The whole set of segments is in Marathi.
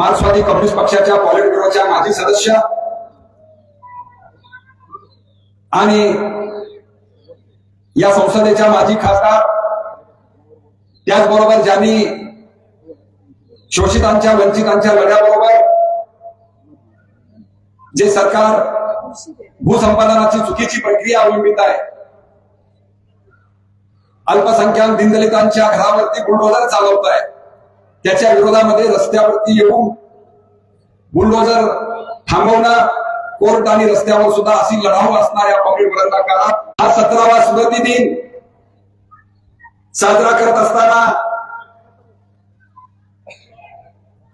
मार्क्सवादी कम्युनिस्ट पक्षाच्या पॉलिट ब्युरोच्या माजी सदस्य आणि या संसदेच्या माजी खासदार. त्याचबरोबर ज्यांनी शोषितांच्या वंचितांच्या लढ्याबरोबर जे सरकार भूसंपादनाची चुकीची प्रक्रिया अवलंबित आहे अल्पसंख्याक दिनदलितांच्या घरावरती बुलडोजर चालवत आहे त्याच्या विरोधामध्ये रस्त्यावरती येऊन बुलडोजर थांबवणं कोर्ट आणि रस्त्यावर सुद्धा अशी लढाऊ असणाऱ्या काँग्रेस काळात. हा सतरावा स्मृती दिन साजरा करत असताना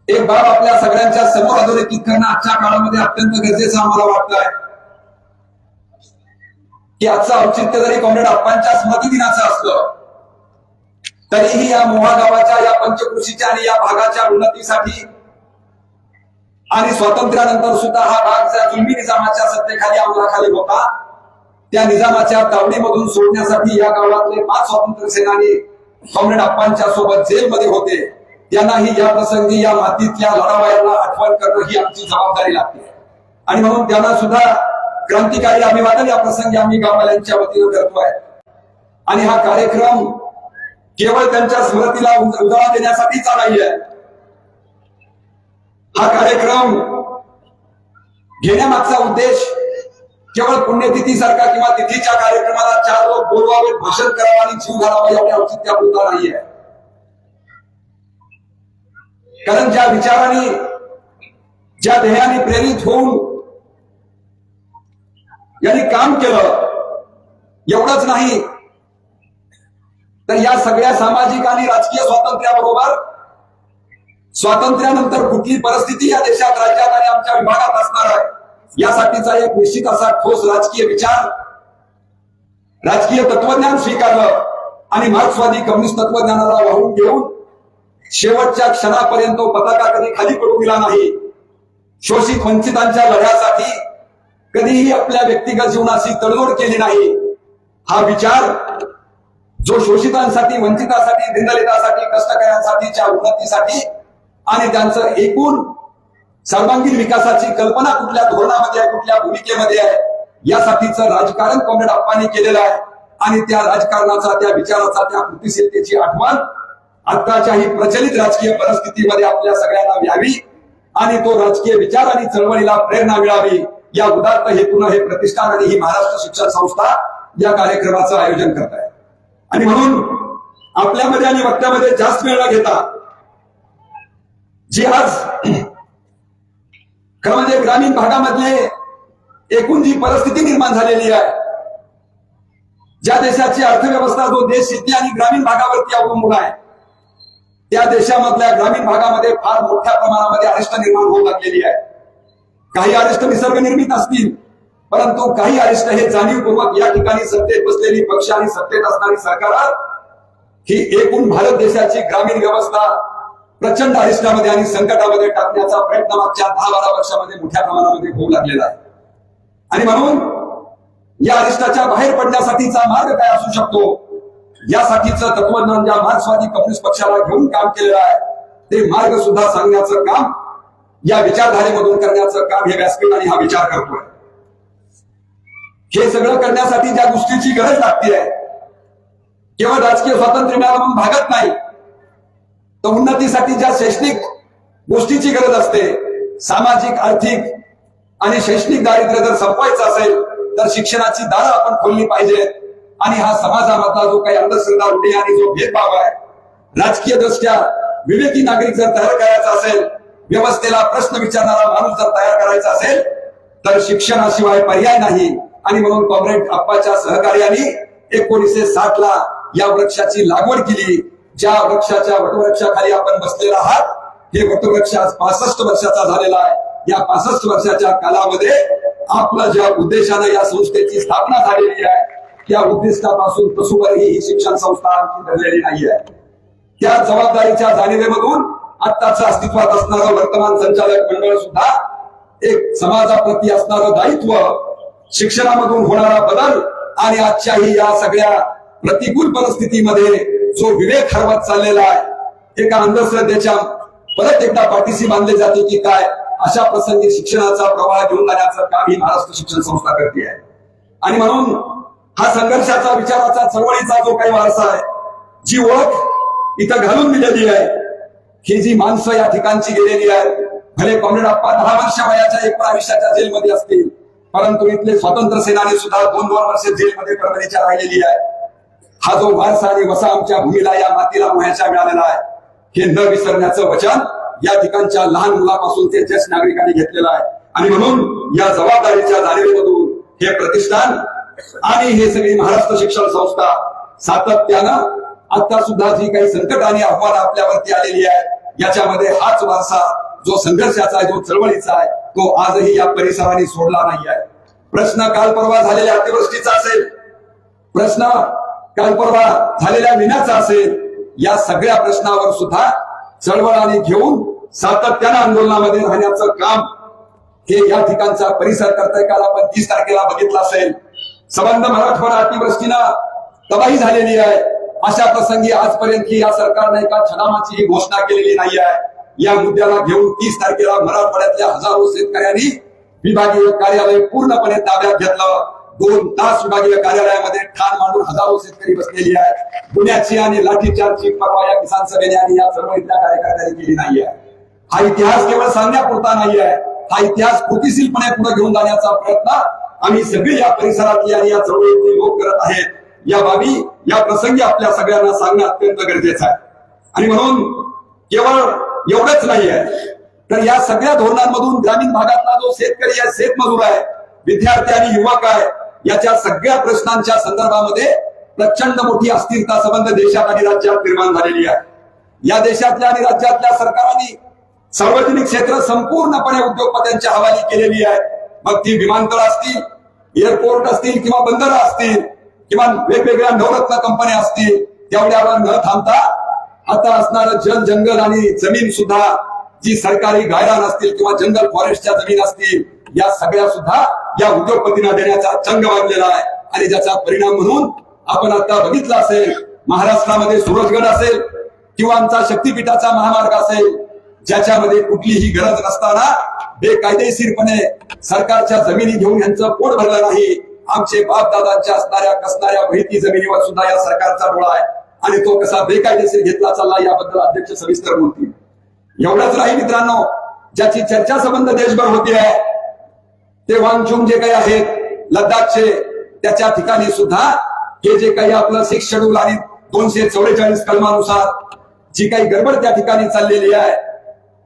एक बाब आपल्या सगळ्यांच्या समोर अधोरेखित करणं आजच्या काळामध्ये अत्यंत गरजेचं आम्हाला वाटतं आहे की आजचं औचित्य जरी कॉम्रेड अप्पांच्या स्मृती दिनाचं असलं तरीही या मोहा गावाच्या या पंचकृषीच्या आणि या भागाच्या उन्नतीसाठी आणि स्वातंत्र्यानंतर सुद्धा हा भाग ज्या जुलमी निजामाच्या सत्तेखाली अंमलाखाली होता. त्या निजामाच्या तावडीमधून सोडण्यासाठी या गावातले पाच स्वातंत्र्य सेनानी कॉम्रेड अप्पांच्या सोबत जेलमध्ये होते. त्यांनाही या प्रसंगी या मातीतल्या लढावयाला आठवण करणं ही आमची जबाबदारी लागते. आणि म्हणून त्यांना सुद्धा क्रांतिकारी अभिवादन या प्रसंगी आम्ही गाववाल्यांच्या वतीनं करतोय. आणि हा कार्यक्रम केवळ त्यांच्या स्मृतीला उज- उजाळा देण्यासाठीचा नाहीये. हा कार्यक्रम घेण्यामागचा उद्देश केवळ पुण्यतिथी सारखा किंवा तिथीच्या कार्यक्रमाला चार लोक बोलवावेत भाषण करावं आणि जीव घालावा एवढ्या औचित्यापुरता नाहीये. कारण ज्या विचाराने ज्या ध्येयाने प्रेरित होऊन यांनी काम केलं एवढंच नाही तर या सगळ्या सामाजिक आणि राजकीय स्वातंत्र्याबरोबर स्वातंत्र्यानंतर कुठली परिस्थिती या देशात राज्यात आणि आमच्या विभागात असणार आहे यासाठीचा एक निश्चित असा ठोस राजकीय विचार राजकीय तत्वज्ञान स्वीकारलं आणि मार्क्सवादी कम्युनिस्ट तत्वज्ञानाला वाहून घेऊन शेवटच्या क्षणापर्यंत पताका कधी खाली पडू दिला नाही शोषित वंचितांच्या लढ्यासाठी कधीही आपल्या व्यक्तिगत जीवनाशी तडजोड केली नाही हा विचार जो शोषितांसाठी वंचितासाठी दिनदलितासाठी कष्टकऱ्यांसाठीच्या उन्नतीसाठी आणि त्यांचं एकूण सर्वांगीण विकासाची कल्पना कुठल्या धोरणामध्ये आहे कुठल्या भूमिकेमध्ये आहे यासाठीचं राजकारण कॉम्रेड अप्पांनी केलेलं आहे. आणि त्या राजकारणाचा त्या विचाराचा त्या कृतीशीलतेची आठवण आत्ताच्या ही प्रचलित राजकीय परिस्थितीमध्ये आपल्या सगळ्यांना व्यावी आणि तो राजकीय विचार आणि चळवळीला प्रेरणा मिळावी या उदात्त हेतून हे प्रतिष्ठान आणि ही महाराष्ट्र शिक्षण संस्था या कार्यक्रमाचं आयोजन करत आहे. आणि म्हणून आपल्यामध्ये आणि वक्त्यामध्ये जास्त वेळ न घेता जी आज खरं म्हणजे ग्रामीण भागामधले एकूण जी परिस्थिती निर्माण झालेली आहे ज्या देशाची अर्थव्यवस्था जो देश शेती आणि ग्रामीण भागावरती अवलंबून आहे त्या देशामधल्या ग्रामीण भागामध्ये फार मोठ्या प्रमाणामध्ये अरिष्ट निर्माण होऊ लागलेली आहे. काही अरिष्ट निसर्ग निर्मित असतील परंतु काही अरिष्ट हे जाणीवपूर्वक या ठिकाणी सत्तेत बसलेली पक्ष आणि सत्तेत असणारी सरकार ही एकूण भारत देशाची ग्रामीण व्यवस्था प्रचंड अरिष्टामध्ये आणि संकटामध्ये टाकण्याचा प्रयत्न मागच्या दहा बारा वर्षामध्ये मोठ्या प्रमाणामध्ये होऊ लागलेला आहे. आणि म्हणून या अरिष्टाच्या बाहेर पडण्यासाठीचा मार्ग काय असू शकतो? यासाठीचं तत्वज्ञान ज्या मार्क्सवादी कम्युनिस्ट पक्षाला घेऊन काम केलेलं आहे ते मार्ग सुद्धा सांगण्याचं काम या विचारधारेमधून करण्याचं काम हे व्यासपीठ आणि हा विचार करतोय. हे सगळं करण्यासाठी ज्या गोष्टीची गरज लागते केवळ राजकीय स्वातंत्र्य मिळालं म्हणून भागत नाही तर उन्नतीसाठी ज्या शैक्षणिक गोष्टीची गरज असते सामाजिक आर्थिक आणि शैक्षणिक दारिद्र्य जर संपवायचं असेल तर शिक्षणाची दारं आपण खोलली पाहिजे आणि हा समाजामधला जो काही अंधश्रद्धा उठे आणि जो भेदभाव आहे राजकीय दृष्ट्या विवेकी नागरिक जर तयार करायचा असेल व्यवस्थेला प्रश्न विचारणारा माणूस जर तयार करायचा असेल तर शिक्षणाशिवाय पर्याय नाही. आणि म्हणून कॉम्रेड अप्पाच्या सहकार्याने एकोणीसशे साठ ला या वृक्षाची लागवड केली. ज्या वृक्षाच्या वटवृक्षाखाली आपण बसलेला आहात हे वटवृक्ष आज पासष्ट वर्षाचा झालेला आहे. या पासष्ट वर्षाच्या कालामध्ये आपलं ज्या उद्देशानं या संस्थेची स्थापना झालेली आहे त्या उद्दिष्टापासून पशुवरही ही शिक्षण संस्था आणखी धरलेली नाही आहे त्या जबाबदारीच्या जाणीवेमधून आत्ताच अस्तित्वात असणारं वर्तमान संचालक मंडळ सुद्धा एक समाजाप्रती असणारं दायित्व शिक्षणामधून होणारा बदल आणि आजच्याही या सगळ्या प्रतिकूल परिस्थितीमध्ये जो विवेक हरवत चाललेला आहे एका अंधश्रद्धेच्या परत एकदा पाठीशी बांधले जाते की काय? अशा प्रसंगी शिक्षणाचा प्रवाह घेऊन जाण्याचं काम ही महाराष्ट्र शिक्षण संस्था करते आहे. आणि म्हणून हा संघर्षाचा विचाराचा चळवळीचा जो काही वारसा आहे जी ओळख इथं घालून दिलेली आहे ही जी माणसं या ठिकाणची गेलेली आहेत भले कॉम्रेड अप्पा दहा वर्ष वयाच्या एक आयुष्याच्या जेलमध्ये असतील परंतु इथले स्वातंत्र्य सेनानी सुद्धा दोन दोन वर्ष जेलमध्ये परभणीच्या राहिलेली आहे. हा जो वारसा आणि वसा आमच्या भूमीला या मातीला मोहायच्या मिळालेला आहे हे न विसरण्याचं वचन या ठिकाणच्या लहान मुलापासून ते ज्येष्ठ नागरिकांनी घेतलेलं आहे. आणि म्हणून या जबाबदारीच्या जाणीवेमधून हे प्रतिष्ठान आणि हे सगळी महाराष्ट्र शिक्षण संस्था सातत्यानं आता सुद्धा जी काही संकट आणि आव्हानं आपल्यावरती आलेली आहे याच्यामध्ये हाच वारसा जो संघर्षाचा आहे जो चळवळीचा आहे तो आजही या परिसराने सोडला नाही आहे प्रश्न काल परवा झालेल्या अतिवृष्टीचा असेल प्रश्न काल परवा झालेल्या विनाचा असेल या सगळ्या प्रश्नावर सुद्धा चळवळ आणि घेऊन सातत्यानं आंदोलनामध्ये राहण्याचं काम हे या ठिकाणचा परिसर करताय काल आपण. तीस तारखेला बघितला असेल. संबंध मराठवाडा अतिवृष्टीनं तबाही झालेली आहे. अशा प्रसंगी आजपर्यंत ही या सरकारने एका छदामाची ही घोषणा केलेली नाही आहे या मुद्द्याला घेऊन तीस तारखेला मराठवाड्यातल्या हजारो शेतकऱ्यांनी विभागीय कार्यालय पूर्णपणे ताब्यात घेतलं. दोन तास विभागीय कार्यालयामध्ये ठाण मांडून हजारो शेतकरी बसलेली आहे पुण्याची आणि लाठीचार्जची परवा या किसान सभेने आणि या चळवळीतल्या कार्यकर्त्यांनी केली नाही आहे हा इतिहास केवळ सांगण्यापुरता नाही आहे हा इतिहास कृतीशीलपणे पुढे घेऊन जाण्याचा प्रयत्न आम्ही सगळे या परिसरातली आणि या चळवळीतले लोक करत आहेत या बाबी या प्रसंगी आपल्या सगळ्यांना सांगणं अत्यंत गरजेचं आहे. आणि म्हणून केवळ एवढंच नाही आहे तर या सगळ्या धोरणांमधून ग्रामीण भागातला जो शेतकरी आहे शेतमजूर आहे विद्यार्थी आणि युवक आहे याच्या सगळ्या प्रश्नांच्या संदर्भामध्ये प्रचंड मोठी अस्थिरता संबंध देशात आणि राज्यात निर्माण झालेली आहे. या देशातल्या आणि राज्यातल्या सरकारांनी सार्वजनिक क्षेत्र संपूर्णपणे उद्योगपत्यांच्या हवाली केलेली आहे. मग ती विमानतळ असतील एअरपोर्ट असतील किंवा बंदरं असतील किंवा वेगवेगळ्या नवरत्न कंपन्या असतील तेवढ्यावर न थांबता आता असणारं जन जंगल आणि जमीन सुद्धा जी सरकारी गायरान असतील किंवा जंगल फॉरेस्टच्या जमीन असतील या सगळ्या सुद्धा या उद्योगपतींना देण्याचा चंग वाढलेला आहे. आणि ज्याचा परिणाम म्हणून आपण आता बघितलं असेल महाराष्ट्रामध्ये सूरजगड असेल किंवा आमचा शक्तीपीठाचा महामार्ग असेल ज्याच्यामध्ये कुठलीही गरज नसताना बेकायदेशीरपणे सरकारच्या जमिनी घेऊन यांचं पोट भरलं नाही. आमचे बापदादांच्या असणाऱ्या कसणाऱ्या वहिती जमिनीवर सुद्धा या सरकारचा डोळा आहे. आणि तो कसा बेकायदेशीर घेतला चालला याबद्दल अध्यक्ष सविस्तर बोलतील. एवढंच राही मित्रांनो ज्याची चर्चा संबंध देशभर होती आहे ते वांगचुंग जे काही आहेत लद्दाखचे त्याच्या ठिकाणी सुद्धा हे जे काही आपलं सिक्स शेड्यूल आणि दोनशे चौवेचाळीस कलमानुसार जी काही गडबड त्या ठिकाणी चाललेली आहे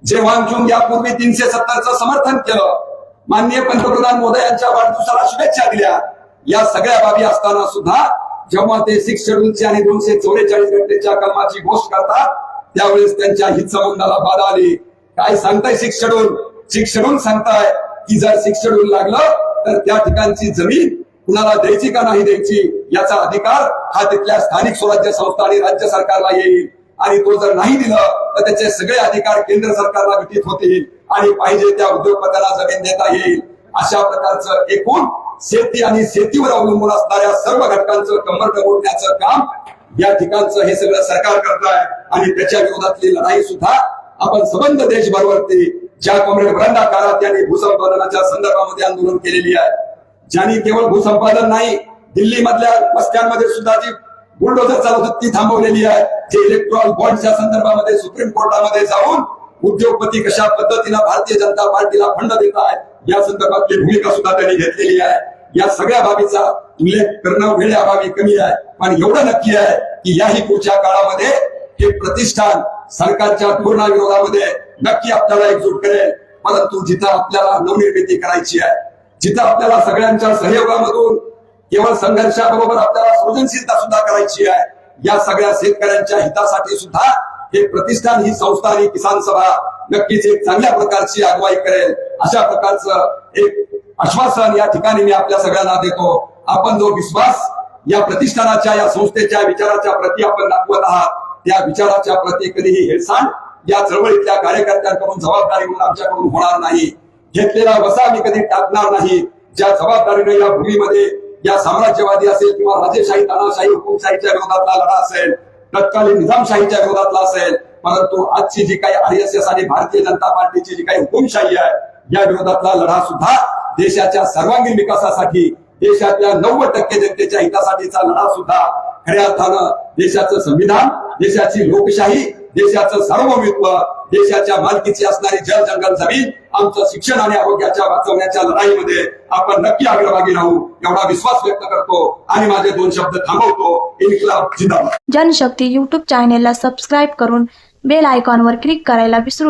जे वांगचुंग यापूर्वी तीनशे सत्तरचं समर्थन केलं माननीय पंतप्रधान मोदी यांच्या वाढदिवसाला शुभेच्छा दिल्या या सगळ्या बाबी असताना सुद्धा जेव्हा ते सिक्स शेड्यूलची आणि दोनशे चौवेचाळीस घटनेच्या कलमाची घोष करतात त्यावेळेस त्यांच्या हित संबंधाला बाधा आली. काय सांगताय सिक्स शेड्यूल सिक्स शेड्यूल सांगताय की जर सिक्स शेड्यूल लागलं तर त्या ठिकाणची जमीन कुणाला द्यायची का नाही द्यायची याचा अधिकार हा तिथल्या स्थानिक स्वराज्य संस्था आणि राज्य सरकारला येईल. आणि तो जर नाही दिलं तर त्याचे सगळे अधिकार केंद्र सरकारला घटित होतील आणि पाहिजे त्या उद्योगपत्याला जमीन देता येईल. अशा प्रकारचं एकूण शेती आणि शेतीवर अवलंबून असणाऱ्या सर्व घटकांचं कंबर ओढण्याचं काम या ठिकाणचं हे सगळं सरकार करत आहे आणि त्याच्या विरोधातली लढाई सुद्धा आपण संबंध देशभरवरती ज्या कॉम्रेड ब्रंदा काळात त्यांनी भूसंपादनाच्या संदर्भामध्ये आंदोलन केलेली आहे ज्यांनी केवळ भूसंपादन नाही दिल्ली मधल्या वस्त्यांमध्ये सुद्धा जी बुलडोजर चालवत ती थांबवलेली आहे. जे इलेक्ट्रॉल बॉन्डच्या संदर्भामध्ये सुप्रीम कोर्टामध्ये जाऊन उद्योगपती कशा पद्धतीनं भारतीय जनता पार्टीला फंड देत आहेत या संदर्भातली भूमिका सुद्धा त्यांनी घेतलेली आहे. या सगळ्या बाबीचा उल्लेख करणं वेळ अभावी कमी आहे. पण एवढं नक्की आहे की याही पुढच्या काळामध्ये हे प्रतिष्ठान सरकारच्या धोरणाविरोधामध्ये नक्की आपल्याला एकजूट करेल. परंतु जिथं आपल्याला नवनिर्मिती करायची आहे जिथं आपल्याला सगळ्यांच्या सहयोगामधून केवळ संघर्षाबरोबर आपल्याला सृजनशीलता सुद्धा करायची आहे या सगळ्या शेतकऱ्यांच्या हितासाठी सुद्धा हे प्रतिष्ठान ही संस्था आणि किसान सभा नक्कीच एक चांगल्या प्रकारची अगुवाई करेल. अशा प्रकारचं एक आश्वासन या ठिकाणी मी आपल्या सगळ्यांना देतो. आपण जो विश्वास या प्रतिष्ठानाच्या या संस्थेच्या विचाराच्या प्रती आपण दाखवत आहात त्या विचाराच्या प्रती कधीही हेळसांड या चळवळीतल्या कार्यकर्त्यांकडून जबाबदारी म्हणून आमच्याकडून होणार नाही. घेतलेला वसा मी कधी टाकणार नाही. ज्या जबाबदारीने या भूमीमध्ये या साम्राज्यवादी असेल किंवा राजेशाही तानाशाही हुकुमशाहीच्या विरोधातला लढा असेल तत्कालीन निजामशाहीच्या विरोधातला असेल परंतु आजची जी काही आर एस एस आणि भारतीय जनता पार्टीची जी काही हुकुमशाही आहे या विरोधातला लढा सुद्धा देशाच्या सर्वांगीण विकासासाठी देशातल्या नव्वद टक्के जनतेच्या हितासाठीचा लढा सुद्धा खऱ्या अर्थानं देशाचं संविधान देशाची लोकशाही देशाचं सार्वभौमित्व देशाच्या मालकीची असणारी जल जंगल जमीन आमचं शिक्षण आणि आरोग्याच्या वाचवण्याच्या लढाईमध्ये आपण नक्की अग्रभागी राहू एवढा विश्वास व्यक्त करतो आणि माझे दोन शब्द थांबवतो. इन्क्लाब जिंदाबाद. जनशक्ती युट्यूब चॅनेलला सबस्क्राईब करून बेल आयकॉनवर क्लिक करायला विसरू